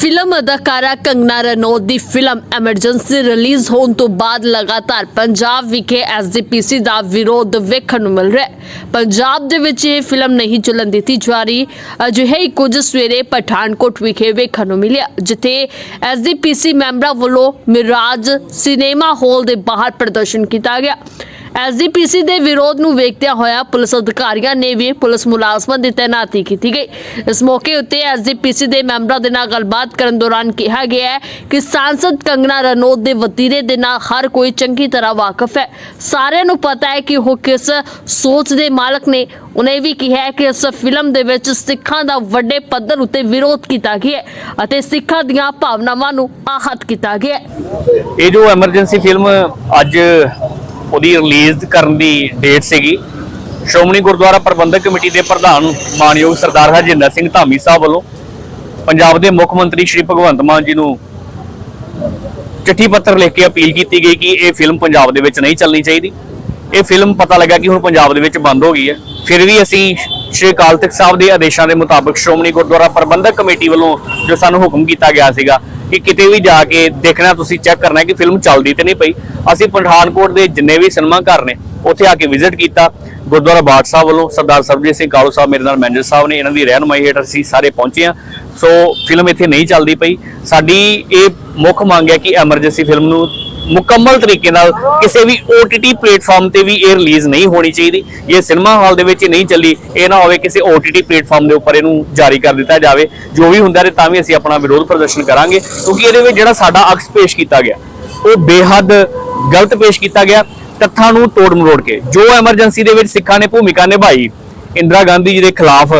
Film ਅਦਾਕਾਰਾ ਕੰਗਨਾ ਰਣੌਤ ਦੀ film emergency release ਹੋਣ ਤੋਂ ਬਾਅਦ ਲਗਾਤਾਰ ਪੰਜਾਬ ਵਿਖੇ ਐਸਜੀਪੀਸੀ ਦਾ ਵਿਰੋਧ ਵੇਖਣ ਨੂੰ ਮਿਲ ਰਿਹਾ ਹੈ। ਪੰਜਾਬ ਦੇ ਵਿੱਚ ਇਹ ਫਿਲਮ ਨਹੀਂ ਚੱਲਣ ਦਿੱਤੀ ਜਾ ਰਹੀ। ਅਜਿਹੇ ਹੀ ਕੁਝ ਸਵੇਰੇ ਪਠਾਨਕੋਟ ਵਿਖੇ ਵੇਖਣ ਨੂੰ ਮਿਲਿਆ, ਜਿੱਥੇ ਐਸਜੀਪੀਸੀ ਮੈਂਬਰਾਂ ਵੱਲੋਂ ਮਿਰਾਜ ਸਿਨੇਮਾ ਹਾਲ ਦੇ ਬਾਹਰ ਪ੍ਰਦਰਸ਼ਨ ਕੀਤਾ ਗਿਆ। ਐਸਜੀਪੀਸੀ ਦੇ ਵਿਰੋਧ ਨੂੰ ਵੇਖਦਿਆਂ ਹੋਇਆ ਪੁਲਿਸ ਅਧਿਕਾਰੀਆਂ ਨੇ ਵੀ ਪੁਲਿਸ ਮੁਲਾਜ਼ਮਾਂ ਦੀ ਤੈਨਾਤੀ ਕੀਤੀ ਗਈ। ਇਸ ਮੌਕੇ ਉੱਤੇ ਐਸਜੀਪੀਸੀ ਦੇ ਮੈਂਬਰਾਂ ਦੇ ਨਾਲ ਗੱਲਬਾਤ ਕਰਨ ਦੌਰਾਨ ਕਿਹਾ ਗਿਆ ਹੈ ਕਿ ਸਾਂਸਦ ਕੰਗਨਾ ਰਣੌਤ ਦੇ ਵਤੀਰੇ ਦੇ ਨਾਲ ਹਰ ਕੋਈ ਚੰਗੀ ਤਰ੍ਹਾਂ ਵਾਕਿਫ ਹੈ। ਸਾਰਿਆਂ ਨੂੰ ਪਤਾ ਹੈ ਕਿ ਉਹ ਕਿਸ ਸੋਚ ਦੇ ਮਾਲਕ ਨੇ। ਉਹਨੇ ਵੀ ਕਿਹਾ ਕਿ ਇਸ ਫਿਲਮ ਦੇ ਵਿੱਚ ਸਿੱਖਾਂ ਦਾ ਵੱਡੇ ਪੱਧਰ ਉੱਤੇ ਵਿਰੋਧ ਕੀਤਾ ਗਿਆ ਹੈ ਅਤੇ ਸਿੱਖਾਂ ਦੀਆਂ ਭਾਵਨਾਵਾਂ ਨੂੰ ਆਹਤ ਕੀਤਾ ਗਿਆ ਹੈ। ਇਹ ਜੋ ਐਮਰਜੈਂਸੀ ਫਿਲਮ ਅੱਜ ਉਹਦੀ ਰਿਲੀਜ਼ ਕਰਨ ਦੀ ਡੇਟ ਸੀਗੀ। ਸ਼੍ਰੋਮਣੀ ਗੁਰਦੁਆਰਾ ਪ੍ਰਬੰਧਕ ਕਮੇਟੀ ਦੇ ਪ੍ਰਧਾਨ ਮਾਨਯੋਗ ਸਰਦਾਰ ਹਰਜਿੰਦਰ ਸਿੰਘ ਧਾਮੀ ਸਾਹਿਬ ਵੱਲੋਂ ਪੰਜਾਬ ਦੇ ਮੁੱਖ ਮੰਤਰੀ ਸ਼੍ਰੀ ਭਗਵੰਤ ਮਾਨ ਜੀ ਨੂੰ ਚਿੱਠੀ ਪੱਤਰ ਲਿਖ ਕੇ ਅਪੀਲ ਕੀਤੀ ਗਈ ਕਿ ਇਹ ਫਿਲਮ ਪੰਜਾਬ ਦੇ ਵਿੱਚ ਨਹੀਂ ਚੱਲਣੀ ਚਾਹੀਦੀ। ਇਹ ਫਿਲਮ ਪਤਾ ਲੱਗਾ ਕਿ ਹੁਣ ਪੰਜਾਬ ਦੇ ਵਿੱਚ ਬੰਦ ਹੋ ਗਈ ਹੈ। ਫਿਰ ਵੀ ਅਸੀਂ ਸ਼੍ਰੀ ਅਕਾਲ ਤਖਤ ਸਾਹਿਬ ਦੇ ਆਦੇਸ਼ਾਂ ਦੇ ਮੁਤਾਬਕ ਸ਼੍ਰੋਮਣੀ ਗੁਰਦੁਆਰਾ ਪ੍ਰਬੰਧਕ ਕਮੇਟੀ ਵੱਲੋਂ ਜੋ ਸਾਨੂੰ ਹੁਕਮ ਕੀਤਾ ਗਿਆ ਸੀਗਾ ਕਿ ਕਿਤੇ ਵੀ ਜਾ ਕੇ ਦੇਖਣਾ, ਤੁਸੀਂ ਚੈੱਕ ਕਰਨਾ ਕਿ ਫਿਲਮ ਚੱਲਦੀ ਤੇ ਨਹੀਂ ਪਈ। ਅਸੀਂ ਪਠਾਨਕੋਟ ਦੇ ਜਿੰਨੇ ਵੀ ਸਿਨੇਮਾ ਘਰ ਨੇ, ਉੱਥੇ ਆ ਕੇ ਵਿਜ਼ਿਟ ਕੀਤਾ। ਗੁਰਦੁਆਰਾ ਬਾਠ ਸਾਹਿਬ ਵੱਲੋਂ ਸਰਦਾਰ ਸਰਬਜੀਤ ਸਿੰਘ ਕਾਲੂ ਸਾਹਿਬ ਮੇਰੇ ਨਾਲ ਮੈਨੇਜਰ ਸਾਹਿਬ ਨੇ, ਇਹਨਾਂ ਦੀ ਰਹਿਨਮਾਈ ਹੇਠ ਅਸੀਂ ਸਾਰੇ ਪਹੁੰਚੇ ਹਾਂ। ਸੋ ਫਿਲਮ ਇੱਥੇ ਨਹੀਂ ਚੱਲਦੀ ਪਈ। ਸਾਡੀ ਇਹ ਮੁੱਖ ਮੰਗ ਹੈ ਕਿ ਐਮਰਜੈਂਸੀ ਫਿਲਮ ਨੂੰ ਮੁਕੰਮਲ ਤਰੀਕੇ ਨਾਲ ਕਿਸੇ ਵੀ OTT ਪਲੇਟਫਾਰਮ ਤੇ ਵੀ ਇਹ ਰਿਲੀਜ਼ ਨਹੀਂ ਹੋਣੀ ਚਾਹੀਦੀ। ਇਹ ਸਿਨੇਮਾ ਹਾਲ ਦੇ ਵਿੱਚ ਹੀ ਨਹੀਂ ਚੱਲੀ, ਇਹ ਨਾ ਹੋਵੇ ਕਿਸੇ OTT ਪਲੇਟਫਾਰਮ ਦੇ ਉੱਪਰ ਇਹਨੂੰ ਜਾਰੀ ਕਰ ਦਿੱਤਾ ਜਾਵੇ। ਜੋ ਵੀ ਹੁੰਦਾ ਤੇ ਤਾਂ ਵੀ ਅਸੀਂ ਆਪਣਾ ਵਿਰੋਧ ਪ੍ਰਦਰਸ਼ਨ ਕਰਾਂਗੇ, ਕਿਉਂਕਿ ਇਹਦੇ ਵਿੱਚ ਜਿਹੜਾ ਸਾਡਾ ਅਕਸ ਪੇਸ਼ ਕੀਤਾ ਗਿਆ, ਉਹ ਬੇਹੱਦ ਗਲਤ ਪੇਸ਼ ਕੀਤਾ ਗਿਆ। ਤੱਥਾਂ ਨੂੰ ਤੋੜ ਮਰੋੜ ਕੇ। ਜੋ ਐਮਰਜੈਂਸੀ ਦੇ ਵਿੱਚ ਸਿੱਖਾਂ ਨੇ, ਭੂਮਿਕਾ ਨਿਭਾਈ, ਇੰਦਰਾ ਗਾਂਧੀ ਜੀ ਦੇ ਖਿਲਾਫ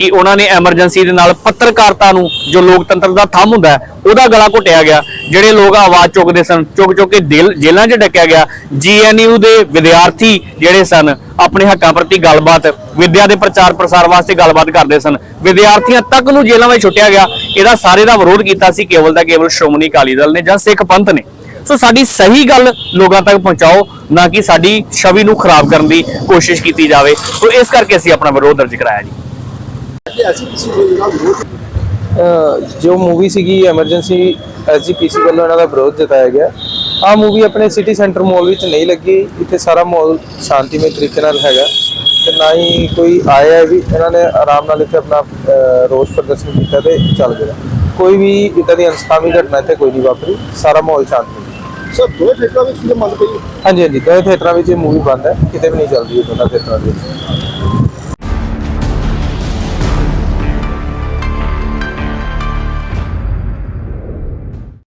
ਕਿ ਉਹਨਾਂ ਨੇ ਐਮਰਜੈਂਸੀ ਦੇ ਨਾਲ ਪੱਤਰਕਾਰਤਾ ਨੂੰ, ਜੋ ਲੋਕਤੰਤਰ ਦਾ ਥੰਮ ਹੁੰਦਾ ਉਹਦਾ ਗਲਾ ਘੁੱਟਿਆ ਗਿਆ। ਜਿਹੜੇ ਲੋਕ ਆਵਾਜ਼ ਚੁੱਕਦੇ ਸਨ, ਚੁੱਕ ਚੁੱਕ ਕੇ ਦਿਲ, ਜੇਲ੍ਹਾਂ 'ਚ ਡੱਕਿਆ ਗਿਆ। ਜੀਐਨਯੂ ਦੇ ਵਿਦਿਆਰਥੀ ਜਿਹੜੇ ਸਨ, ਆਪਣੇ ਹੱਕਾਂ ਪ੍ਰਤੀ ਗੱਲਬਾਤ, ਵਿਦਿਆ ਦੇ ਪ੍ਰਚਾਰ ਪ੍ਰਸਾਰ ਵਾਸਤੇ ਗੱਲਬਾਤ ਕਰਦੇ ਸਨ। ਵਿਦਿਆਰਥੀਆਂ ਤੱਕ ਨੂੰ ਜੇਲ੍ਹਾਂ ਵਿੱਚ ਛੁੱਟਿਆ ਗਿਆ। ਇਹਦਾ ਸਾਰੇ ਦਾ ਵਿਰੋਧ ਕੀਤਾ ਸੀ, ਕੇਵਲ ਦਾ ਕੇਵਲ ਸ਼੍ਰੋਮਣੀ ਅਕਾਲੀ ਦਲ ਨੇ ਜਾਂ ਸਿੱਖ ਪੰਥ ਨੇ। ਸੋ ਸਾਡੀ ਸਹੀ ਗੱਲ ਲੋਕਾਂ ਤੱਕ ਪਹੁੰਚਾਓ, ਨਾ ਕਿ ਸਾਡੀ ਛਵੀ ਨੂੰ ਖਰਾਬ ਕਰਨ ਦੀ ਕੋਸ਼ਿਸ਼ ਕੀਤੀ ਜਾਵੇ। ਸੋ ਇਸ ਕਰਕੇ ਅਸੀਂ ਆਪਣਾ ਵਿਰੋਧ ਦਰਜ ਕਰਾਇਆ ਜੀ। ਜੋ ਮੂਵੀ ਸੀਗੀ ਐਮਰਜੈਂਸੀ ਐਸਜੀਪੀਸੀ ਵੱਲੋਂ ਇਹਨਾਂ ਦਾ ਵਿਰੋਧ ਜਤਾਇਆ ਗਿਆ। ਆ ਮੂਵੀ ਆਪਣੇ ਸਿਟੀ ਸੈਂਟਰ ਮਾਲ ਵਿੱਚ ਨਹੀਂ ਲੱਗੀ। ਇੱਥੇ ਸਾਰਾ ਮਾਲ ਸ਼ਾਂਤੀਮਈ ਤਰੀਕੇ ਨਾਲ ਹੈਗਾ। ਤੇ ਨਾ ਹੀ ਕੋਈ ਆਇਆ ਹੈ ਵੀ ਇਹਨਾਂ ਨੇ ਆਰਾਮ ਨਾਲ ਇੱਥੇ ਆਪਣਾ ਰੋਸ ਪ੍ਰਦਰਸ਼ਨ ਕੀਤਾ ਤੇ ਚੱਲ ਗਿਆ। ਕੋਈ ਵੀ ਇਦਾਂ ਦੀ ਅਨਸਕਾਮੀ ਘਟਨਾ ਇੱਥੇ ਕੋਈ ਨਹੀਂ ਵਾਪਰੀ। ਸਾਰਾ ਮਾਹੌਲ ਸ਼ਾਂਤ ਹੈ ਸਰ ਦੋ ਥੀਏਟਰਾਂ ਵਿੱਚ ਫਿਲਮ ਬੰਦ ਪਈ। ਹਾਂਜੀ ਹਾਂਜੀ ਦੋਵੇਂ ਥੀਏਟਰਾਂ ਵਿੱਚ ਇਹ ਮੂਵੀ ਬੰਦ ਹੈ। ਕਿਤੇ ਵੀ ਨਹੀਂ ਚੱਲਦੀ ਇਹ ਦੋਨਾਂ ਥੀਏਟਰਾਂ ਵਿੱਚ।